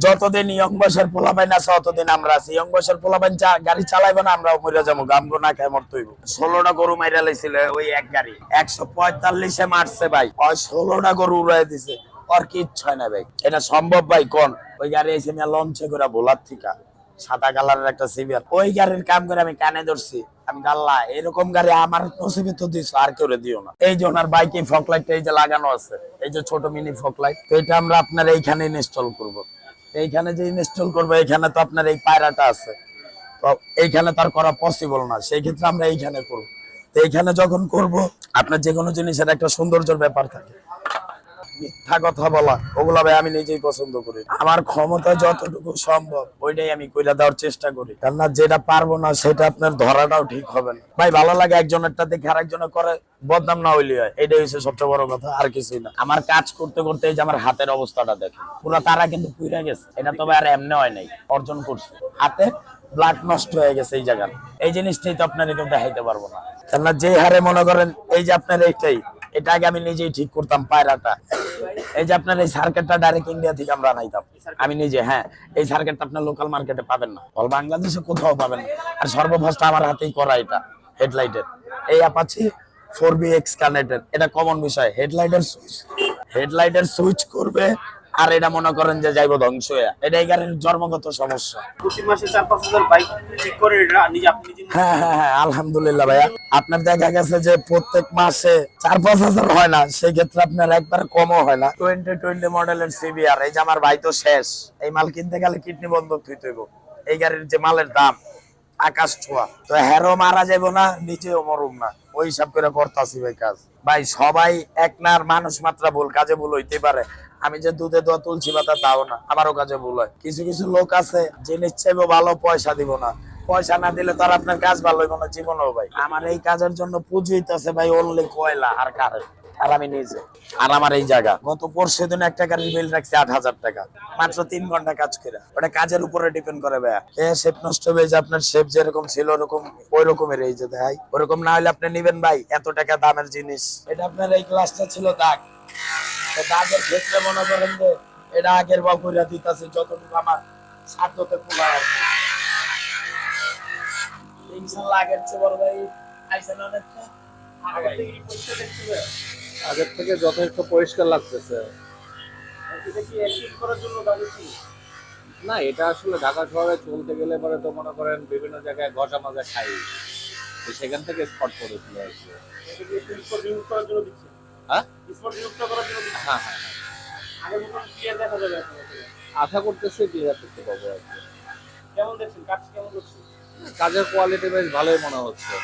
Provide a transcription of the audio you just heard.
যতদিন ইয়ং বয়সের পোলাপাইন আছে ততদিন আমরা আছি। ইয়ং বয়সের পোলাপাইন চা- গাড়ি চালাইবে না আমরা মরে যাব, গামগো না খাই মরতে হইব। ষোলোটা গরু মাইরা লাইছিল, ওই এক গাড়ি। একশো পঁয়তাল্লিশে মারছে ভাই। ওই ষোলোটা গরু উড়াই দিছে। ওর কিচ্ছু হয় না ভাই। এটা সম্ভব ভাই, কোন? ওই গাড়ি এসে মিয়া লঞ্চে করে ভোলার থিকা। সাদা কালারের একটা সিভিয়ার। ওই গাড়ির কাম করে আমি কানে ধরছি। আমি গাল্লা, এরকম গাড়ি আমার নসিবে তো দিস আর কেউ দিও না। এই যে ওনার বাইকে ফক লাইটটা এই যে লাগানো আছে, এই যে ছোট মিনি ফকলাইট তো এটা আমরা আপনার এইখানে ইনস্টল করব। এইখানে যে ইনস্টল করব এখানে তো আপনার এই পায়রাটা আছে। তো এইখানে তার করা পসিবল না, সেই ক্ষেত্রে আমরা এইখানে করব। তো এইখানে যখন করব, আপনার যে কোনো জিনিসের একটা সৌন্দর্যের ব্যাপার থাকে। মিথ্যা কথা বলা ওগুলা আমি নিজেই পছন্দ করি। আমার ক্ষমতা যতটুকু সম্ভব, ওইটাই আমি কইরা দেওয়ার চেষ্টা করি। কেননা যেটা পারব না, সেটা আপনার ধরাটাও ঠিক হবে না। ভাই, ভালো লাগে একজনেরটা দেখে আরেকজনে করে, বদনাম না হইলে হয়। এটাই হচ্ছে সবচেয়ে বড় কথা, আর কিছুই না। আমার কাজ করতে করতে যে আমার হাতের অবস্থাটা দেখে পুরো তারা কিন্তু পুইরা গেছে। এটা তবে আর এমনি হয় নাই, অর্জন করছে। হাতে ব্লাড নষ্ট হয়ে গেছে এই জায়গার এই জিনিসটাই তো আপনার কেউ দেখাইতে পারব না। কেননা যে হারে মনে করেন, এই যে আপনার এইটাই এটা আগে আমি নিজেই ঠিক করতাম পায়রাটা। এই যে আপনার এই সার্কেটটা ডাইরেক্ট ইন্ডিয়া থেকে আমরা আনাইতাম আমি নিজে হ্যাঁ এই সার্কেটটা আপনার লোকাল মার্কেটে পাবেন না। অল বাংলাদেশে কোথাও পাবেন না। আর সর্বভস্তা আমার হাতেই করা এটা হেডলাইটের এই Apache four B X connected এটা কমন বিষয়। হেডলাইটের সুইচ হেডলাইটের সুইচ করবে আর এটা মনে করেন যে যাইব ধ্বংস হয়ে এটা এই গাড়ির জন্মগত সমস্যা। মাসে চার পাঁচ হাজার বাইক ঠিক করে এটা নিজে আপনি নিজে হ্যাঁ হ্যাঁ হ্যাঁ আলহামদুলিল্লাহ ভাইয়া। আপনার দেখা গেছে যে প্রত্যেক মাসে চার পাঁচ হাজার হয় না সেই ক্ষেত্রে আপনার একবার কমও হয় না। টোয়েন্টি টোয়েন্টি মডেলের সিবিআর এই যে আমার ভাই তো শেষ। এই মাল কিনতে গেলে কিডনি বন্ধ হইব এই গাড়ির যে মালের দাম আকাশ ছোঁয়া। তো হেরো মারা যাব না, নিচেও মরুম না। ওই হিসাব করে করতাছি ভাই কাজ। ভাই, সবাই এক নার মানুষ মাত্রা ভুল, কাজে ভুল হইতে পারে। আমি যে দুধে দোয়া তুলছি পাতা তাও না, আমারও কাজে ভুল হয়। কিছু কিছু লোক আছে জিনিস চাইব ভালো পয়সা দিব না। পয়সা না দিলে তো আর আপনার কাজ ভালো হইব না, জীবনেও ভাই। আমার এই কাজের জন্য পুঁজি হইতেছে ভাই অনলি কয়লা আর কারেন্ট। আর আমি নিজে। আর আমার এই জায়গা। গত পরশু দিন একটা গাড়ির বিল রাখছি আট হাজার টাকা। মাত্র তিন ঘণ্টা কাজ করে। ওটা কাজের উপরে ডিপেন্ড করে ভাইয়া। এ নষ্ট হয়ে যে আপনার শেপ যেরকম ছিল ওরকম ওই রকমের এই যে ভাই। ওরকম না হলে আপনি নিবেন ভাই, এত টাকা দামের জিনিস। এটা আপনার এই গ্লাসটা ছিল দাগ। দাগের ক্ষেত্রে মনে করেন যে, এটা আগের বা কইরা দিতেছে, যতটুকু আমার সাধ্যতে কুলা আর চেয়ে বড় ভাই আইসেন অনেকটা। আগে আগের থেকে যথেষ্ট পরিষ্কার লাগতেছে। এটা কি অ্যাক্টিভ করার জন্য দাঁড়িয়েছি না এটা আসলে ঢাকা শহরে চলতে গেলে পরে তো মনে করেন বিভিন্ন জায়গায় ঘষা মাজা খাই। তো সেখান থেকে স্পট করেছিল আর কি। হ্যাঁ? হ্যাঁ হ্যাঁ হ্যাঁ। আশা করতেছি ক্লিয়ার করতে পারব আর কি। কেমন দেখছেন? কাজ কেমন করছে? কাজের কোয়ালিটি বেশ ভালোই মনে হচ্ছে।